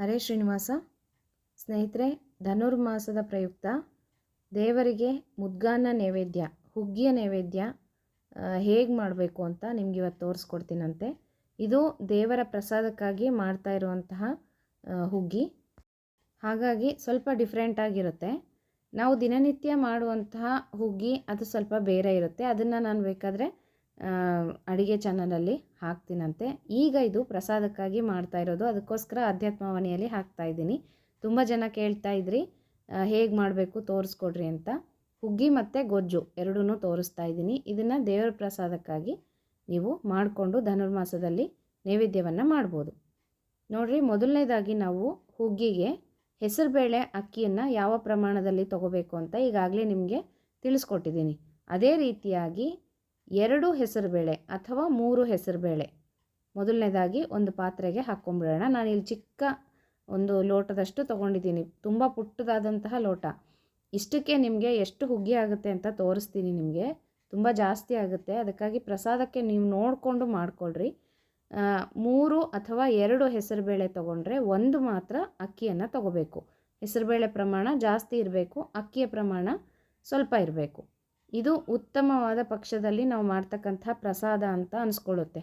ಹರೇ ಶ್ರೀನಿವಾಸ. ಸ್ನೇಹಿತರೆ ಧನುರ್ಮಾಸದ ಪ್ರಯುಕ್ತ ದೇವರಿಗೆ ಮುದ್ಗಾನ ನೈವೇದ್ಯ, ಹುಗ್ಗಿಯ ನೈವೇದ್ಯ ಹೇಗೆ ಮಾಡಬೇಕು ಅಂತ ನಿಮ್ಗೆ ಇವತ್ತು ತೋರಿಸ್ಕೊಡ್ತೀನಂತೆ. ಇದು ದೇವರ ಪ್ರಸಾದಕ್ಕಾಗಿ ಮಾಡ್ತಾ ಇರುವಂತಹ ಹುಗ್ಗಿ. ಹಾಗಾಗಿ ಸ್ವಲ್ಪ ಡಿಫ್ರೆಂಟ್ ಆಗಿರುತ್ತೆ. ನಾವು ದಿನನಿತ್ಯ ಮಾಡುವಂತಹ ಹುಗ್ಗಿ ಅದು ಸ್ವಲ್ಪ ಬೇರೆ ಇರುತ್ತೆ. ಅದನ್ನು ನಾನು ಬೇಕಾದರೆ ಅಡುಗೆ ಚಾನಲಲ್ಲಿ ಹಾಕ್ತೀನಂತೆ. ಈಗ ಇದು ಪ್ರಸಾದಕ್ಕಾಗಿ ಮಾಡ್ತಾ ಇರೋದು. ಅದಕ್ಕೋಸ್ಕರ ಅಧ್ಯಾತ್ಮವಾಣಿಯಲ್ಲಿ ಹಾಕ್ತಾ ಇದ್ದೀನಿ. ತುಂಬ ಜನ ಕೇಳ್ತಾ ಇದ್ರಿ ಹೇಗೆ ಮಾಡಬೇಕು ತೋರಿಸ್ಕೊಡ್ರಿ ಅಂತ. ಹುಗ್ಗಿ ಮತ್ತು ಗೊಜ್ಜು ಎರಡೂ ತೋರಿಸ್ತಾ ಇದ್ದೀನಿ. ಇದನ್ನು ದೇವರ ಪ್ರಸಾದಕ್ಕಾಗಿ ನೀವು ಮಾಡಿಕೊಂಡು ಧನುರ್ಮಾಸದಲ್ಲಿ ನೈವೇದ್ಯವನ್ನು ಮಾಡ್ಬೋದು. ನೋಡಿರಿ, ಮೊದಲನೇದಾಗಿ ನಾವು ಹುಗ್ಗಿಗೆ ಹೆಸರುಬೇಳೆ ಅಕ್ಕಿಯನ್ನು ಯಾವ ಪ್ರಮಾಣದಲ್ಲಿ ತಗೋಬೇಕು ಅಂತ ಈಗಾಗಲೇ ನಿಮಗೆ ತಿಳಿಸ್ಕೊಟ್ಟಿದ್ದೀನಿ. ಅದೇ ರೀತಿಯಾಗಿ ಎರಡು ಹೆಸರುಬೇಳೆ ಅಥವಾ ಮೂರು ಹೆಸರುಬೇಳೆ. ಮೊದಲನೇದಾಗಿ ಒಂದು ಪಾತ್ರೆಗೆ ಹಾಕ್ಕೊಂಬಿಡೋಣ. ನಾನು ಇಲ್ಲಿ ಚಿಕ್ಕ ಒಂದು ಲೋಟದಷ್ಟು ತೊಗೊಂಡಿದ್ದೀನಿ. ತುಂಬ ಪುಟ್ಟದಾದಂತಹ ಲೋಟ. ಇಷ್ಟಕ್ಕೆ ನಿಮಗೆ ಎಷ್ಟು ಹುಗ್ಗಿ ಆಗುತ್ತೆ ಅಂತ ತೋರಿಸ್ತೀನಿ ನಿಮಗೆ. ತುಂಬ ಜಾಸ್ತಿ ಆಗುತ್ತೆ. ಅದಕ್ಕಾಗಿ ಪ್ರಸಾದಕ್ಕೆ ನೀವು ನೋಡಿಕೊಂಡು ಮಾಡಿಕೊಳ್ಳ್ರಿ ಮೂರು ಅಥವಾ ಎರಡು ಹೆಸರುಬೇಳೆ ತೊಗೊಂಡ್ರೆ ಒಂದು ಮಾತ್ರ ಅಕ್ಕಿಯನ್ನು ತಗೋಬೇಕು. ಹೆಸರುಬೇಳೆ ಪ್ರಮಾಣ ಜಾಸ್ತಿ ಇರಬೇಕು. ಅಕ್ಕಿಯ ಪ್ರಮಾಣ ಸ್ವಲ್ಪ ಇರಬೇಕು. ಇದು ಉತ್ತಮವಾದ ಪಕ್ಷದಲ್ಲಿ ನಾವು ಮಾಡ್ತಕ್ಕಂಥ ಪ್ರಸಾದ ಅಂತ ಅನಿಸ್ಕೊಳ್ಳುತ್ತೆ.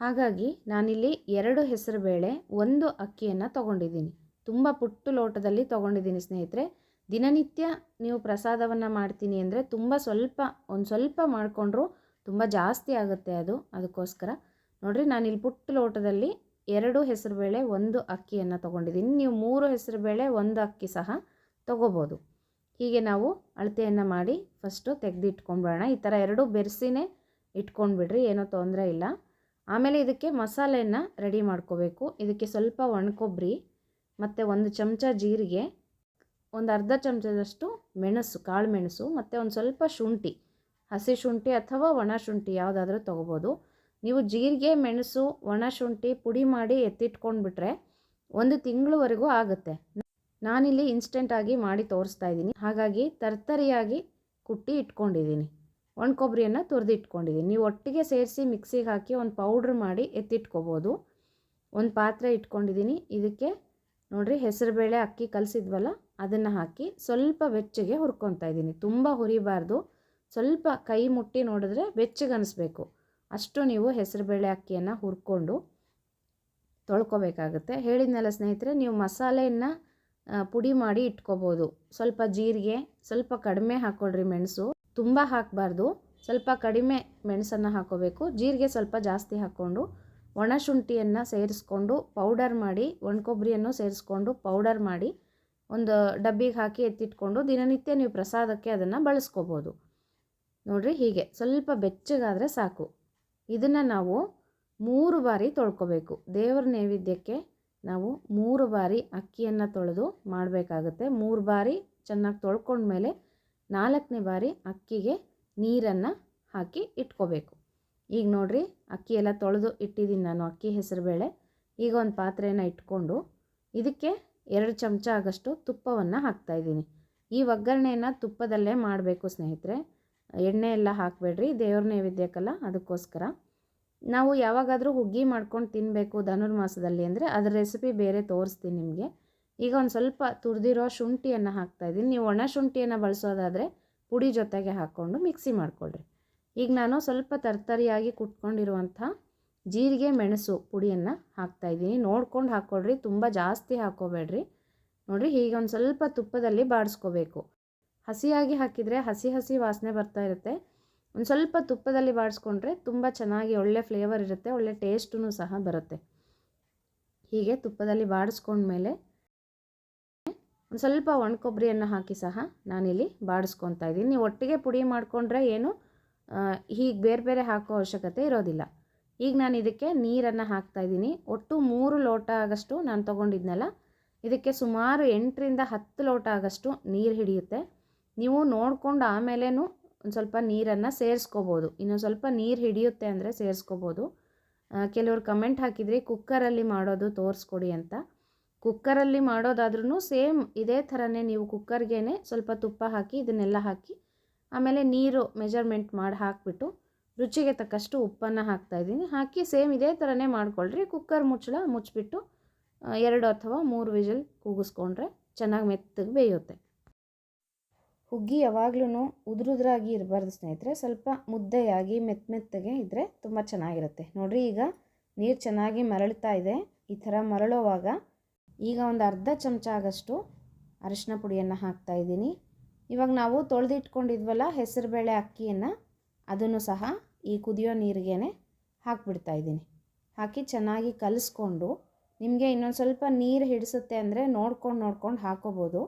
ಹಾಗಾಗಿ ನಾನಿಲ್ಲಿ ಎರಡು ಹೆಸರುಬೇಳೆ ಒಂದು ಅಕ್ಕಿಯನ್ನು ತೊಗೊಂಡಿದ್ದೀನಿ. ತುಂಬ ಪುಟ್ಟು ಲೋಟದಲ್ಲಿ ತೊಗೊಂಡಿದ್ದೀನಿ ಸ್ನೇಹಿತರೆ. ದಿನನಿತ್ಯ ನೀವು ಪ್ರಸಾದವನ್ನು ಮಾಡ್ತೀನಿ ಅಂದರೆ ತುಂಬ ಸ್ವಲ್ಪ, ಒಂದು ಸ್ವಲ್ಪ ಮಾಡಿಕೊಂಡ್ರು ತುಂಬ ಜಾಸ್ತಿ ಆಗುತ್ತೆ ಅದು. ಅದಕ್ಕೋಸ್ಕರ ನೋಡಿರಿ, ನಾನಿಲ್ಲಿ ಪುಟ್ಟ ಲೋಟದಲ್ಲಿ ಎರಡು ಹೆಸರುಬೇಳೆ ಒಂದು ಅಕ್ಕಿಯನ್ನು ತೊಗೊಂಡಿದ್ದೀನಿ. ನೀವು ಮೂರು ಹೆಸರುಬೇಳೆ ಒಂದು ಅಕ್ಕಿ ಸಹ ತೊಗೋಬೋದು. ಹೀಗೆ ನಾವು ಅಳತೆಯನ್ನು ಮಾಡಿ ಫಸ್ಟು ತೆಗೆದಿಟ್ಕೊಂಡ್ಬಿಡೋಣ ಈ ಥರ ಎರಡು ಬೆರೆಸಿನೇ ಇಟ್ಕೊಂಡ್ಬಿಡ್ರಿ, ಏನೋ ತೊಂದರೆ ಇಲ್ಲ. ಆಮೇಲೆ ಇದಕ್ಕೆ ಮಸಾಲೆಯನ್ನು ರೆಡಿ ಮಾಡ್ಕೋಬೇಕು. ಇದಕ್ಕೆ ಸ್ವಲ್ಪ ಒಣಕೊಬ್ಬರಿ, ಮತ್ತು ಒಂದು ಚಮಚ ಜೀರಿಗೆ, ಒಂದು ಅರ್ಧ ಚಮಚದಷ್ಟು ಮೆಣಸು, ಕಾಳು ಮೆಣಸು, ಮತ್ತು ಒಂದು ಸ್ವಲ್ಪ ಶುಂಠಿ, ಹಸಿ ಶುಂಠಿ ಅಥವಾ ಒಣ ಶುಂಠಿ ಯಾವುದಾದ್ರೂ ತೊಗೋಬೋದು. ನೀವು ಜೀರಿಗೆ, ಮೆಣಸು, ಒಣ ಶುಂಠಿ ಪುಡಿ ಮಾಡಿ ಎತ್ತಿಟ್ಕೊಂಡ್ಬಿಟ್ರೆ ಒಂದು ತಿಂಗಳವರೆಗೂ ಆಗುತ್ತೆ. ನಾನಿಲ್ಲಿ ಇನ್ಸ್ಟೆಂಟಾಗಿ ಮಾಡಿ ತೋರಿಸ್ತಾ ಇದ್ದೀನಿ. ಹಾಗಾಗಿ ತರ್ತರಿಯಾಗಿ ಕುಟ್ಟಿ ಇಟ್ಕೊಂಡಿದ್ದೀನಿ. ಒಣ ಕೊಬ್ಬರಿಯನ್ನು ತುರಿದು ಇಟ್ಕೊಂಡಿದ್ದೀನಿ. ನೀವು ಒಟ್ಟಿಗೆ ಸೇರಿಸಿ ಮಿಕ್ಸಿಗೆ ಹಾಕಿ ಒಂದು ಪೌಡ್ರ್ ಮಾಡಿ ಎತ್ತಿಟ್ಕೋಬೋದು. ಒಂದು ಪಾತ್ರೆ ಇಟ್ಕೊಂಡಿದ್ದೀನಿ. ಇದಕ್ಕೆ ನೋಡಿರಿ ಹೆಸರುಬೇಳೆ ಅಕ್ಕಿ ಕಲಸಿದ್ವಲ್ಲ, ಅದನ್ನು ಹಾಕಿ ಸ್ವಲ್ಪ ಬೆಚ್ಚಗೆ ಹುರ್ಕೊತಾ ಇದ್ದೀನಿ. ತುಂಬ ಹುರಿಬಾರ್ದು. ಸ್ವಲ್ಪ ಕೈ ಮುಟ್ಟಿ ನೋಡಿದ್ರೆ ಬೆಚ್ಚಗೆ ಅನಿಸ್ಬೇಕು. ಅಷ್ಟು ನೀವು ಹೆಸರುಬೇಳೆ ಅಕ್ಕಿಯನ್ನು ಹುರ್ಕೊಂಡು ತೊಳ್ಕೊಬೇಕಾಗುತ್ತೆ. ಹೇಳಿದ್ನಲ್ಲ ಸ್ನೇಹಿತರೆ, ನೀವು ಮಸಾಲೆಯನ್ನು ಪುಡಿ ಮಾಡಿ ಇಟ್ಕೋಬೋದು. ಸ್ವಲ್ಪ ಜೀರಿಗೆ, ಸ್ವಲ್ಪ ಕಡಿಮೆ ಹಾಕ್ಕೊಳ್ರಿ ಮೆಣಸು. ತುಂಬ ಹಾಕಬಾರ್ದು. ಸ್ವಲ್ಪ ಕಡಿಮೆ ಮೆಣಸನ್ನು ಹಾಕೋಬೇಕು. ಜೀರಿಗೆ ಸ್ವಲ್ಪ ಜಾಸ್ತಿ ಹಾಕ್ಕೊಂಡು ಒಣ ಶುಂಠಿಯನ್ನು ಸೇರಿಸ್ಕೊಂಡು ಪೌಡರ್ ಮಾಡಿ, ಒಣ ಕೊಬ್ಬರಿಯನ್ನು ಸೇರಿಸ್ಕೊಂಡು ಪೌಡರ್ ಮಾಡಿ ಒಂದು ಡಬ್ಬಿಗೆ ಹಾಕಿ ಎತ್ತಿಟ್ಕೊಂಡು ದಿನನಿತ್ಯ ನೀವು ಪ್ರಸಾದಕ್ಕೆ ಅದನ್ನು ಬಳಸ್ಕೋಬೋದು. ನೋಡಿರಿ ಹೀಗೆ. ಸ್ವಲ್ಪ ಬೆಚ್ಚಗಾದರೆ ಸಾಕು. ಇದನ್ನು ನಾವು ಮೂರು ಬಾರಿ ತೊಳ್ಕೊಬೇಕು. ದೇವರ ನೈವೇದ್ಯಕ್ಕೆ ನಾವು ಮೂರು ಬಾರಿ ಅಕ್ಕಿಯನ್ನು ತೊಳೆದು ಮಾಡಬೇಕಾಗುತ್ತೆ. ಮೂರು ಬಾರಿ ಚೆನ್ನಾಗಿ ತೊಳ್ಕೊಂಡ್ಮೇಲೆ ನಾಲ್ಕನೇ ಬಾರಿ ಅಕ್ಕಿಗೆ ನೀರನ್ನು ಹಾಕಿ ಇಟ್ಕೋಬೇಕು. ಈಗ ನೋಡಿರಿ, ಅಕ್ಕಿ ಎಲ್ಲ ತೊಳೆದು ಇಟ್ಟಿದ್ದೀನಿ ನಾನು, ಅಕ್ಕಿ ಹೆಸರುಬೇಳೆ ಈಗ ಒಂದು ಪಾತ್ರೆಯನ್ನು ಇಟ್ಕೊಂಡು ಇದಕ್ಕೆ ಎರಡು ಚಮಚ ಆಗಷ್ಟು ತುಪ್ಪವನ್ನು ಹಾಕ್ತಾಯಿದ್ದೀನಿ ಈ ಒಗ್ಗರಣೆಯನ್ನು ತುಪ್ಪದಲ್ಲೇ ಮಾಡಬೇಕು ಸ್ನೇಹಿತರೆ. ಎಣ್ಣೆ ಎಲ್ಲ ಹಾಕಬೇಡ್ರಿ, ದೇವ್ರ ನೈವೇದ್ಯಕ್ಕಲ್ಲ ಅದಕ್ಕೋಸ್ಕರ. ನಾವು ಯಾವಾಗಾದರೂ ಹುಗ್ಗಿ ಮಾಡ್ಕೊಂಡು ತಿನ್ನಬೇಕು ಧನುರ್ಮಾಸದಲ್ಲಿ ಅಂದರೆ ಅದರ ರೆಸಿಪಿ ಬೇರೆ ತೋರಿಸ್ತೀನಿ ನಿಮಗೆ. ಈಗ ಒಂದು ಸ್ವಲ್ಪ ತುರಿದಿರೋ ಶುಂಠಿಯನ್ನು ಹಾಕ್ತಾಯಿದ್ದೀನಿ ನೀವು ಒಣ ಶುಂಠಿಯನ್ನು ಬಳಸೋದಾದರೆ ಪುಡಿ ಜೊತೆಗೆ ಹಾಕ್ಕೊಂಡು ಮಿಕ್ಸಿ ಮಾಡ್ಕೊಳ್ರಿ. ಈಗ ನಾನು ಸ್ವಲ್ಪ ತರ್ತರಿಯಾಗಿ ಕುಟ್ಕೊಂಡಿರುವಂಥ ಜೀರಿಗೆ, ಮೆಣಸು ಪುಡಿಯನ್ನು ಹಾಕ್ತಾಯಿದ್ದೀನಿ ನೋಡ್ಕೊಂಡು ಹಾಕ್ಕೊಳ್ರಿ ತುಂಬ ಜಾಸ್ತಿ ಹಾಕ್ಕೋಬೇಡ್ರಿ ನೋಡಿರಿ ಹೀಗೆ ಒಂದು ಸ್ವಲ್ಪ ತುಪ್ಪದಲ್ಲಿ ಬಾಡಿಸ್ಕೋಬೇಕು. ಹಸಿಯಾಗಿ ಹಾಕಿದರೆ ಹಸಿ ಹಸಿ ವಾಸನೆ ಬರ್ತಾ ಇರುತ್ತೆ. ಒಂದು ಸ್ವಲ್ಪ ತುಪ್ಪದಲ್ಲಿ ಬಾಡಿಸ್ಕೊಂಡ್ರೆ ತುಂಬ ಚೆನ್ನಾಗಿ ಒಳ್ಳೆ ಫ್ಲೇವರ್ ಇರುತ್ತೆ, ಒಳ್ಳೆ ಟೇಸ್ಟೂ ಸಹ ಬರುತ್ತೆ. ಹೀಗೆ ತುಪ್ಪದಲ್ಲಿ ಬಾಡಿಸ್ಕೊಂಡ್ಮೇಲೆ ಒಂದು ಸ್ವಲ್ಪ ಒಣ ಕೊಬ್ಬರಿಯನ್ನು ಹಾಕಿ ಸಹ ನಾನಿಲ್ಲಿ ಬಾಡಿಸ್ಕೊತಾ ಇದ್ದೀನಿ. ನೀವು ಒಟ್ಟಿಗೆ ಪುಡಿ ಮಾಡಿಕೊಂಡ್ರೆ ಏನು ಹೀಗೆ ಬೇರೆ ಬೇರೆ ಹಾಕೋ ಅವಶ್ಯಕತೆ ಇರೋದಿಲ್ಲ. ಈಗ ನಾನು ಇದಕ್ಕೆ ನೀರನ್ನು ಹಾಕ್ತಾಯಿದ್ದೀನಿ ಒಟ್ಟು ಮೂರು ಲೋಟ ಆಗಷ್ಟು ನಾನು ತೊಗೊಂಡಿದ್ನಲ್ಲ, ಇದಕ್ಕೆ ಸುಮಾರು ಎಂಟರಿಂದ ಹತ್ತು ಲೋಟ ಆಗಷ್ಟು ನೀರು ಹಿಡಿಯುತ್ತೆ. ನೀವು ನೋಡಿಕೊಂಡು ಆಮೇಲೇನು ಒಂದು ಸ್ವಲ್ಪ ನೀರನ್ನು ಸೇರಿಸ್ಕೋಬೋದು. ಇನ್ನೊಂದು ಸ್ವಲ್ಪ ನೀರು ಹಿಡಿಯುತ್ತೆ ಅಂದರೆ ಸೇರಿಸ್ಕೋಬೋದು. ಕೆಲವರು ಕಮೆಂಟ್ ಹಾಕಿದ್ರಿ ಕುಕ್ಕರಲ್ಲಿ ಮಾಡೋದು ತೋರಿಸ್ಕೊಡಿ ಅಂತ. ಕುಕ್ಕರಲ್ಲಿ ಮಾಡೋದಾದ್ರೂ ಸೇಮ್ ಇದೇ ಥರನೇ ನೀವು ಕುಕ್ಕರ್ಗೆ ಸ್ವಲ್ಪ ತುಪ್ಪ ಹಾಕಿ ಇದನ್ನೆಲ್ಲ ಹಾಕಿ ಆಮೇಲೆ ನೀರು ಮೆಜರ್ಮೆಂಟ್ ಮಾಡಿ ಹಾಕಿಬಿಟ್ಟು ರುಚಿಗೆ ತಕ್ಕಷ್ಟು ಉಪ್ಪನ್ನು ಹಾಕ್ತಾಯಿದ್ದೀನಿ ಹಾಕಿ ಸೇಮ್ ಇದೇ ಥರನೇ ಮಾಡ್ಕೊಳ್ರಿ. ಕುಕ್ಕರ್ ಮುಚ್ಚಳ ಮುಚ್ಚಿಬಿಟ್ಟು ಎರಡು ಅಥವಾ ಮೂರು ವಿಜಿಲ್ ಕೂಗಿಸ್ಕೊಂಡ್ರೆ ಚೆನ್ನಾಗಿ ಮೆತ್ತಗೆ ಬೇಯುತ್ತೆ. ಹುಗ್ಗಿ ಯಾವಾಗ್ಲೂ ಉದುರುದ್ರಾಗಿ ಇರಬಾರ್ದು ಸ್ನೇಹಿತರೆ. ಸ್ವಲ್ಪ ಮುದ್ದೆಯಾಗಿ ಮೆತ್ತ ಮೆತ್ತಗೆ ಇದ್ದರೆ ತುಂಬ ಚೆನ್ನಾಗಿರುತ್ತೆ. ನೋಡಿರಿ, ಈಗ ನೀರು ಚೆನ್ನಾಗಿ ಮರಳ್ತಾ ಇದೆ. ಈ ಥರ ಮರಳುವಾಗ ಈಗ ಒಂದು ಅರ್ಧ ಚಮಚ ಆಗಷ್ಟು ಅರಿಶಿನ ಪುಡಿಯನ್ನು ಹಾಕ್ತಾ ಇದ್ದೀನಿ. ಇವಾಗ ನಾವು ತೊಳೆದಿಟ್ಕೊಂಡಿದ್ವಲ್ಲ ಹೆಸರುಬೇಳೆ ಅಕ್ಕಿಯನ್ನು, ಅದನ್ನು ಸಹ ಈ ಕುದಿಯೋ ನೀರಿಗೆ ಹಾಕಿಬಿಡ್ತಾ ಇದ್ದೀನಿ. ಹಾಕಿ ಚೆನ್ನಾಗಿ ಕಲಿಸ್ಕೊಂಡು ನಿಮಗೆ ಇನ್ನೊಂದು ಸ್ವಲ್ಪ ನೀರು ಹಿಡಿಸುತ್ತೆ ಅಂದರೆ ನೋಡ್ಕೊಂಡು ನೋಡ್ಕೊಂಡು ಹಾಕೋಬೋದು.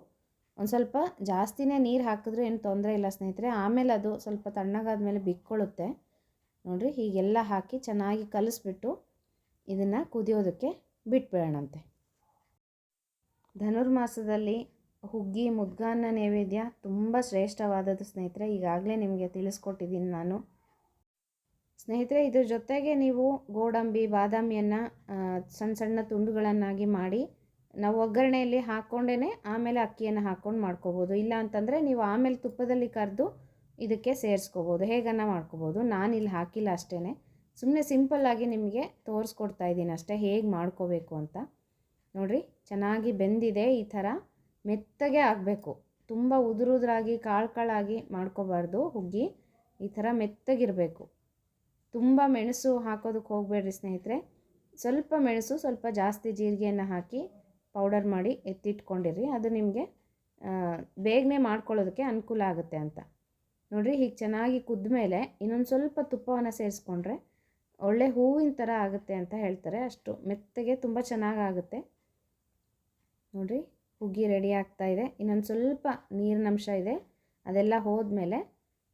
ಒಂದು ಸ್ವಲ್ಪ ಜಾಸ್ತಿನೇ ನೀರು ಹಾಕಿದ್ರೆ ಏನು ತೊಂದರೆ ಇಲ್ಲ ಸ್ನೇಹಿತರೆ. ಆಮೇಲೆ ಅದು ಸ್ವಲ್ಪ ತಣ್ಣಗಾದ ಮೇಲೆ ಬಿಕ್ಕೊಳ್ಳುತ್ತೆ. ನೋಡಿರಿ, ಹೀಗೆಲ್ಲ ಹಾಕಿ ಚೆನ್ನಾಗಿ ಕಲಿಸ್ಬಿಟ್ಟು ಇದನ್ನು ಕುದಿಯೋದಕ್ಕೆ ಬಿಟ್ಬಿಡೋಣಂತೆ. ಧನುರ್ಮಾಸದಲ್ಲಿ ಹುಗ್ಗಿ, ಮುದ್ಗಾನ್ನ ನೈವೇದ್ಯ ತುಂಬ ಶ್ರೇಷ್ಠವಾದದ್ದು ಸ್ನೇಹಿತರೆ. ಈಗಾಗಲೇ ನಿಮಗೆ ತಿಳಿಸ್ಕೊಟ್ಟಿದ್ದೀನಿ ನಾನು. ಸ್ನೇಹಿತರೆ, ಇದ್ರ ಜೊತೆಗೆ ನೀವು ಗೋಡಂಬಿ, ಬಾದಾಮಿಯನ್ನು ಸಣ್ಣ ಸಣ್ಣ ತುಂಡುಗಳನ್ನಾಗಿ ಮಾಡಿ ನಾವು ಒಗ್ಗರಣೆಯಲ್ಲಿ ಹಾಕ್ಕೊಂಡೇ ಆಮೇಲೆ ಅಕ್ಕಿಯನ್ನು ಹಾಕ್ಕೊಂಡು ಮಾಡ್ಕೋಬೋದು. ಇಲ್ಲ ಅಂತಂದರೆ ನೀವು ಆಮೇಲೆ ತುಪ್ಪದಲ್ಲಿ ಕರೆದು ಇದಕ್ಕೆ ಸೇರಿಸ್ಕೋಬೋದು. ಹೇಗನ್ನ ಮಾಡ್ಕೋಬೋದು. ಇಲ್ಲಿ ಹಾಕಿಲ್ಲ ಅಷ್ಟೇ ಸುಮ್ಮನೆ ಸಿಂಪಲ್ಲಾಗಿ ನಿಮಗೆ ತೋರಿಸ್ಕೊಡ್ತಾ ಇದ್ದೀನಿ ಅಷ್ಟೇ. ಹೇಗೆ ಮಾಡ್ಕೋಬೇಕು ಅಂತ. ನೋಡಿರಿ, ಚೆನ್ನಾಗಿ ಬೆಂದಿದೆ ಈ ಥರ. ಮೆತ್ತಗೆ ಆಗಬೇಕು. ತುಂಬ ಉದುರುದ್ರಾಗಿ ಕಾಳು ಕಾಳಾಗಿ ಮಾಡ್ಕೋಬಾರ್ದು ಹುಗ್ಗಿ. ಈ ಥರ ಮೆತ್ತಗಿರಬೇಕು. ತುಂಬ ಮೆಣಸು ಹಾಕೋದಕ್ಕೆ ಹೋಗಬೇಡ್ರಿ ಸ್ನೇಹಿತರೆ. ಸ್ವಲ್ಪ ಮೆಣಸು, ಸ್ವಲ್ಪ ಜಾಸ್ತಿ ಜೀರಿಗೆಯನ್ನು ಹಾಕಿ ಪೌಡರ್ ಮಾಡಿ ಎತ್ತಿಟ್ಕೊಂಡಿರಿ. ಅದು ನಿಮಗೆ ಬೇಗನೆ ಮಾಡ್ಕೊಳ್ಳೋದಕ್ಕೆ ಅನುಕೂಲ ಆಗುತ್ತೆ ಅಂತ. ನೋಡಿರಿ, ಹೀಗೆ ಚೆನ್ನಾಗಿ ಕುದ್ದ ಮೇಲೆ ಇನ್ನೊಂದು ಸ್ವಲ್ಪ ತುಪ್ಪವನ್ನು ಸೇರಿಸ್ಕೊಂಡ್ರೆ ಒಳ್ಳೆ ಹೂವಿನ ಥರ ಆಗುತ್ತೆ ಅಂತ ಹೇಳ್ತಾರೆ. ಅಷ್ಟು ಮೆತ್ತಗೆ ತುಂಬ ಚೆನ್ನಾಗಾಗುತ್ತೆ. ನೋಡಿರಿ, ಹುಗ್ಗಿ ರೆಡಿ ಆಗ್ತಾ ಇದೆ. ಇನ್ನೊಂದು ಸ್ವಲ್ಪ ನೀರಿನಂಶ ಇದೆ. ಅದೆಲ್ಲ ಹೋದ್ಮೇಲೆ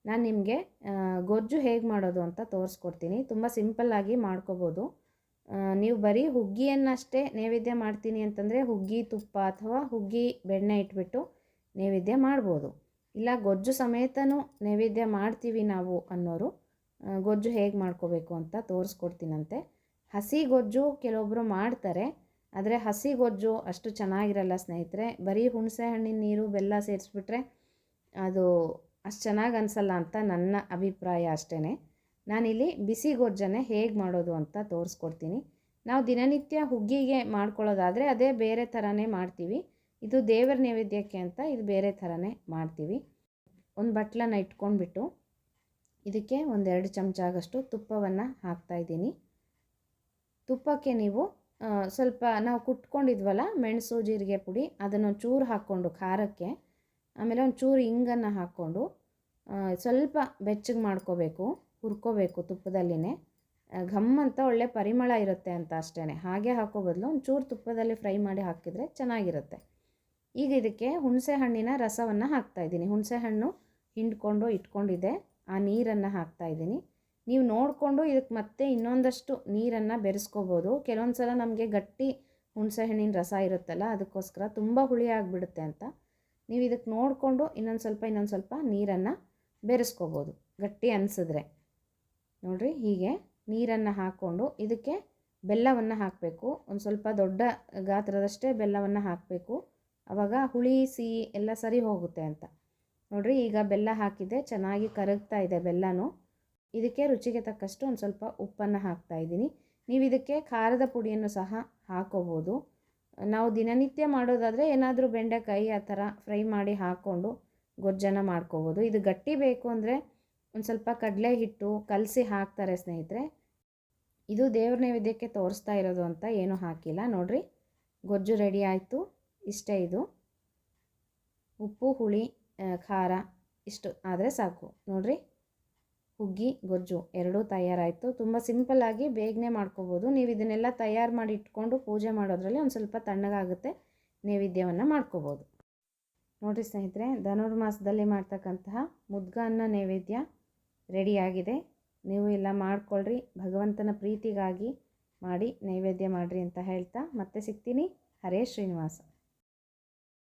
ನಾನು ನಿಮಗೆ ಗೊಜ್ಜು ಹೇಗೆ ಮಾಡೋದು ಅಂತ ತೋರಿಸ್ಕೊಡ್ತೀನಿ. ತುಂಬ ಸಿಂಪಲ್ಲಾಗಿ ಮಾಡ್ಕೋಬೋದು. ನೀವು ಬರೀ ಹುಗ್ಗಿಯನ್ನಷ್ಟೇ ನೈವೇದ್ಯ ಮಾಡ್ತೀನಿ ಅಂತಂದರೆ ಹುಗ್ಗಿ, ತುಪ್ಪ ಅಥವಾ ಹುಗ್ಗಿ, ಬೆಣ್ಣೆ ಇಟ್ಬಿಟ್ಟು ನೈವೇದ್ಯ ಮಾಡ್ಬೋದು. ಇಲ್ಲ, ಗೊಜ್ಜು ಸಮೇತನೂ ನೈವೇದ್ಯ ಮಾಡ್ತೀವಿ ನಾವು ಅನ್ನೋರು ಗೊಜ್ಜು ಹೇಗೆ ಮಾಡ್ಕೋಬೇಕು ಅಂತ ತೋರಿಸ್ಕೊಡ್ತೀನಂತೆ. ಹಸಿ ಗೊಜ್ಜು ಕೆಲವೊಬ್ಬರು ಮಾಡ್ತಾರೆ, ಆದರೆ ಹಸಿ ಗೊಜ್ಜು ಅಷ್ಟು ಚೆನ್ನಾಗಿರಲ್ಲ ಸ್ನೇಹಿತರೆ. ಬರೀ ಹುಣಸೆ ಹಣ್ಣಿನ ನೀರು, ಬೆಲ್ಲ ಸೇರಿಸ್ಬಿಟ್ರೆ ಅದು ಅಷ್ಟು ಚೆನ್ನಾಗಿ ಅನಿಸಲ್ಲ ಅಂತ ನನ್ನ ಅಭಿಪ್ರಾಯ ಅಷ್ಟೇ ನಾನಿಲ್ಲಿ ಬಿಸಿ ಗೊಜ್ಜನ್ನು ಹೇಗೆ ಮಾಡೋದು ಅಂತ ತೋರಿಸ್ಕೊಡ್ತೀನಿ. ನಾವು ದಿನನಿತ್ಯ ಹುಗ್ಗಿಗೆ ಮಾಡ್ಕೊಳ್ಳೋದಾದರೆ ಅದೇ ಬೇರೆ ಥರನೇ ಮಾಡ್ತೀವಿ. ಇದು ದೇವರ ನೈವೇದ್ಯಕ್ಕೆ ಅಂತ ಇದು ಬೇರೆ ಥರನೇ ಮಾಡ್ತೀವಿ. ಒಂದು ಬಟ್ಲನ್ನ ಇಟ್ಕೊಂಡ್ಬಿಟ್ಟು ಇದಕ್ಕೆ ಒಂದೆರಡು ಚಮಚ ಆಗಷ್ಟು ತುಪ್ಪವನ್ನು ಹಾಕ್ತಾಯಿದ್ದೀನಿ ತುಪ್ಪಕ್ಕೆ ನೀವು ಸ್ವಲ್ಪ ನಾವು ಕುಟ್ಕೊಂಡಿದ್ವಲ್ಲ ಮೆಣಸು, ಜೀರಿಗೆ ಪುಡಿ ಅದನ್ನು ಚೂರು ಹಾಕ್ಕೊಂಡು ಖಾರಕ್ಕೆ, ಆಮೇಲೆ ಒಂದು ಚೂರು ಇಂಗನ್ನು ಹಾಕ್ಕೊಂಡು ಸ್ವಲ್ಪ ಬೆಚ್ಚಗೆ ಮಾಡ್ಕೋಬೇಕು. ಹುರ್ಕೋಬೇಕು ತುಪ್ಪದಲ್ಲಿನೇ. ಘಮ್ ಅಂತ ಒಳ್ಳೆ ಪರಿಮಳ ಇರುತ್ತೆ ಅಂತ ಅಷ್ಟೇ ಹಾಗೆ ಹಾಕೋ ಬದಲು ಒಂಚೂರು ಚೂರು ತುಪ್ಪದಲ್ಲಿ ಫ್ರೈ ಮಾಡಿ ಹಾಕಿದರೆ ಚೆನ್ನಾಗಿರುತ್ತೆ. ಈಗ ಇದಕ್ಕೆ ಹುಣಸೆ ಹಣ್ಣಿನ ರಸವನ್ನು ಹಾಕ್ತಾಯಿದ್ದೀನಿ ಹುಣಸೆ ಹಣ್ಣು ಹಿಂಡ್ಕೊಂಡು ಇಟ್ಕೊಂಡಿದೆ. ಆ ನೀರನ್ನು ಹಾಕ್ತಾಯಿದ್ದೀನಿ ನೀವು ನೋಡಿಕೊಂಡು ಇದಕ್ಕೆ ಮತ್ತೆ ಇನ್ನೊಂದಷ್ಟು ನೀರನ್ನು ಬೆರೆಸ್ಕೋಬೋದು. ಕೆಲವೊಂದು ಸಲ ನಮಗೆ ಗಟ್ಟಿ ಹುಣಸೆ ಹಣ್ಣಿನ ರಸ ಇರುತ್ತಲ್ಲ, ಅದಕ್ಕೋಸ್ಕರ ತುಂಬ ಹುಳಿ ಆಗಿಬಿಡುತ್ತೆ ಅಂತ. ನೀವು ಇದಕ್ಕೆ ನೋಡಿಕೊಂಡು ಇನ್ನೊಂದು ಸ್ವಲ್ಪ ಇನ್ನೊಂದು ಸ್ವಲ್ಪ ನೀರನ್ನು ಬೆರೆಸ್ಕೋಬೋದು. ಗಟ್ಟಿ ಅನಿಸಿದ್ರೆ. ನೋಡಿರಿ ಹೀಗೆ ನೀರನ್ನು ಹಾಕ್ಕೊಂಡು ಇದಕ್ಕೆ ಬೆಲ್ಲವನ್ನು ಹಾಕಬೇಕು. ಒಂದು ಸ್ವಲ್ಪ ದೊಡ್ಡ ಗಾತ್ರದಷ್ಟೇ ಬೆಲ್ಲವನ್ನು ಹಾಕಬೇಕು. ಆವಾಗ ಹುಳಿ, ಸಿಹಿ ಎಲ್ಲ ಸರಿ ಹೋಗುತ್ತೆ ಅಂತ. ನೋಡಿರಿ ಈಗ ಬೆಲ್ಲ ಹಾಕಿದೆ, ಚೆನ್ನಾಗಿ ಕರಗ್ತಾ ಇದೆ ಬೆಲ್ಲನೂ. ಇದಕ್ಕೆ ರುಚಿಗೆ ತಕ್ಕಷ್ಟು ಒಂದು ಸ್ವಲ್ಪ ಉಪ್ಪನ್ನು ಹಾಕ್ತಾ ಇದ್ದೀನಿ. ನೀವು ಇದಕ್ಕೆ ಖಾರದ ಪುಡಿಯನ್ನು ಸಹ ಹಾಕೋಬೋದು. ನಾವು ದಿನನಿತ್ಯ ಮಾಡೋದಾದರೆ ಏನಾದರೂ ಬೆಂಡೆಕಾಯಿ ಆ ಥರ ಫ್ರೈ ಮಾಡಿ ಹಾಕ್ಕೊಂಡು ಗೊಜ್ಜನ್ನು ಮಾಡ್ಕೋಬೋದು. ಇದು ಗಟ್ಟಿ ಬೇಕು ಅಂದರೆ ಒಂದು ಸ್ವಲ್ಪ ಕಡಲೆ ಹಿಟ್ಟು ಕಲಸಿ ಹಾಕ್ತಾರೆ ಸ್ನೇಹಿತರೆ. ಇದು ದೇವ್ರ ನೈವೇದ್ಯಕ್ಕೆ ತೋರಿಸ್ತಾ ಇರೋದು ಅಂತ ಏನೂ ಹಾಕಿಲ್ಲ. ನೋಡಿರಿ, ಗೊಜ್ಜು ರೆಡಿ ಆಯಿತು. ಇಷ್ಟೇ ಇದು. ಉಪ್ಪು, ಹುಳಿ ಖಾರ ಇಷ್ಟು ಆದರೆ ಸಾಕು. ನೋಡಿರಿ, ಹುಗ್ಗಿ, ಗೊಜ್ಜು ಎರಡೂ ತಯಾರಾಯಿತು. ತುಂಬ ಸಿಂಪಲ್ಲಾಗಿ ಬೇಗನೆ ಮಾಡ್ಕೋಬೋದು. ನೀವು ಇದನ್ನೆಲ್ಲ ತಯಾರು ಮಾಡಿ ಇಟ್ಕೊಂಡು ಪೂಜೆ ಮಾಡೋದ್ರಲ್ಲಿ ಒಂದು ಸ್ವಲ್ಪ ತಣ್ಣಗಾಗುತ್ತೆ. ನೈವೇದ್ಯವನ್ನು ಮಾಡ್ಕೋಬೋದು. ನೋಡಿರಿ ಸ್ನೇಹಿತರೆ, ಧನುರ್ಮಾಸದಲ್ಲಿ ಮಾಡ್ತಕ್ಕಂತಹ ಮುದ್ಗಾನ್ನ ನೈವೇದ್ಯ. ರೆಡಿಯಾಗಿದೆ. ನೀವು ಎಲ್ಲ ಮಾಡ್ಕೊಳ್ರಿ, ಭಗವಂತನ ಪ್ರೀತಿಗಾಗಿ ಮಾಡಿ, ನೈವೇದ್ಯ ಮಾಡಿರಿ ಅಂತ ಹೇಳ್ತಾ ಮತ್ತೆ ಸಿಗ್ತೀನಿ. ಹರೇ ಶ್ರೀನಿವಾಸ.